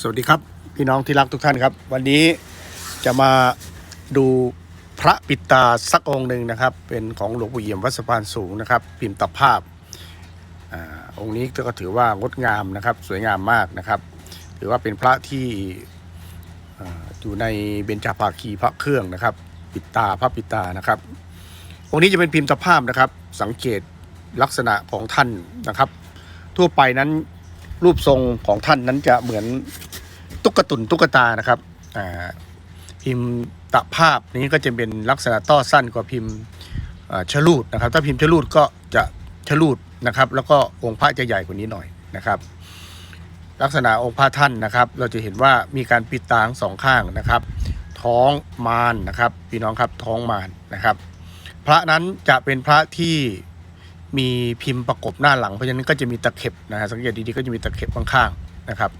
สวัสดีครับ พี่น้องที่รักทุกท่านครับ วันนี้จะมาดูพระปิตาสักองค์หนึ่งนะครับ เป็นของหลวงปู่เอี่ยมวัดสะพานสูงนะครับ พิมพ์ตภาพอาองค์นี้ก็ถือว่างดงามนะครับ สวยงามมากนะครับ ถือว่าเป็นพระที่ออยู่ในเบญจภาคีพระเครื่องนะครับ ปิตาพระปิตานะครับ องค์นี้จะเป็นพิมพ์ตภาพนะครับ สังเกตลักษณะของท่านนะครับ ทั่วไปนั้น รูปทรงของท่านนั้นจะเหมือนตุ๊กตุนตุ๊กตานะครับพิมพ์ตะภาพนี้ก็จะเป็นลักษณะต้อสั้นกว่าพิมพ์ชลูดนะครับ ถ้าพิมพ์ชลูดก็จะชลูดนะครับ แล้วก็องค์พระจะใหญ่กว่านี้หน่อยนะครับลักษณะองค์พระท่านนะครับ เราจะเห็นว่ามีการปิดตาทั้งสองข้างนะครับ ท้องมารนะครับ พี่น้องครับท้องมารนะครับ พระนั้นจะเป็นพระที่ มีพิมพ์ประกบหน้าหลัง เพราะฉะนั้นก็จะมีตะเข็บนะฮะสังเกตดีๆก็จะมีตะเข็บข้างๆนะครับ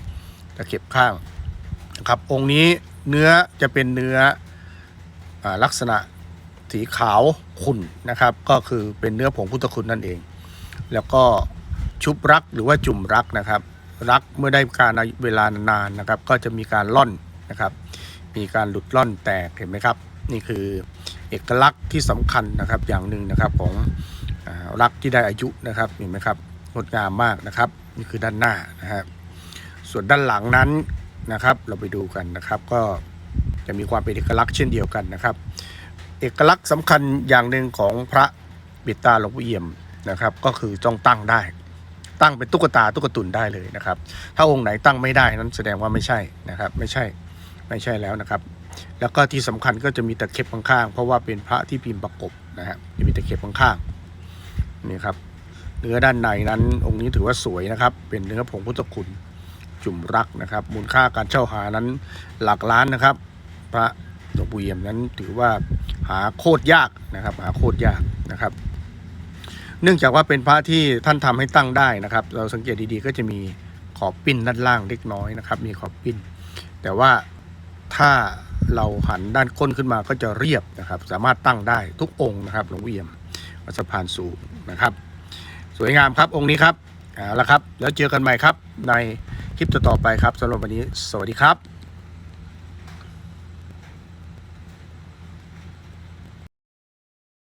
ตะเข็บข้างนะครับ องค์นี้เนื้อจะเป็นเนื้ออลักษณะสีขาวขุ่นนะครับ ก็คือเป็นเนื้อผงพุทธคุณนั่นเอง แล้วก็ชุบรักหรือว่าจุ่มรักนะครับ รักเมื่อได้การเวลานานๆนะครับ ก็จะมีการล่อนนะครับ มีการหลุดล่อนแตกเห็นไหมครับ นี่คือเอกลักษณ์ที่สำคัญนะครับอย่างหนึ่งนะครับของ รักที่ได้อายุนะครับเห็นไหมครับงดงามมากนะครับ นี่คือด้านหน้านะครับส่วนด้านหลังนั้นนะครับ เราไปดูกันนะครับ ก็จะมีความเป็นเอกลักษณ์เช่นเดียวกันนะครับ เอกลักษณ์สำคัญอย่างหนึ่งของพระบิดตาหลวงปู่เอี่ยมนะครับ ก็คือต้องตั้งได้ ตั้งเป็นตุ๊กตาตุ๊กตุนได้เลยนะครับ ถ้าองค์ไหนตั้งไม่ได้นั้นแสดงว่าไม่ใช่นะครับ ไม่ใช่ไม่ใช่แล้วนะครับ แล้วก็ที่สำคัญก็จะมีตะเข็บข้างๆเพราะว่าเป็นพระที่พิมพ์ประกบนะฮะจะมีตะเข็บข้างๆ นี่ครับเนื้อด้านในนั้น องค์นี้ถือว่าสวยนะครับ เป็นเนื้อผงพุทธคุณจุ่มรักนะครับ มูลค่าการเช่าหานั้นหลักล้านนะครับ พระหลวงปู่เอี่ยมนั้นถือว่าหาโคตรยากนะครับ หาโคตรยากนะครับ เนื่องจากว่าเป็นพระที่ท่านทำให้ตั้งได้นะครับ เราสังเกตดีๆก็จะมีขอบปิ้นด้านล่างเล็กน้อยนะครับ มีขอบปิ้น แต่ว่าถ้าเราหันด้านก้นขึ้นมาก็จะเรียบนะครับ สามารถตั้งได้ทุกองค์นะครับหลวงปู่เอี่ยม วัดสะพานสูงนะครับ สวยงามครับองค์นี้ครับเอาละครับ แล้วเจอกันใหม่ครับในคลิปต่อๆไปครับสำหรับวันนี้ สวัสดีครับ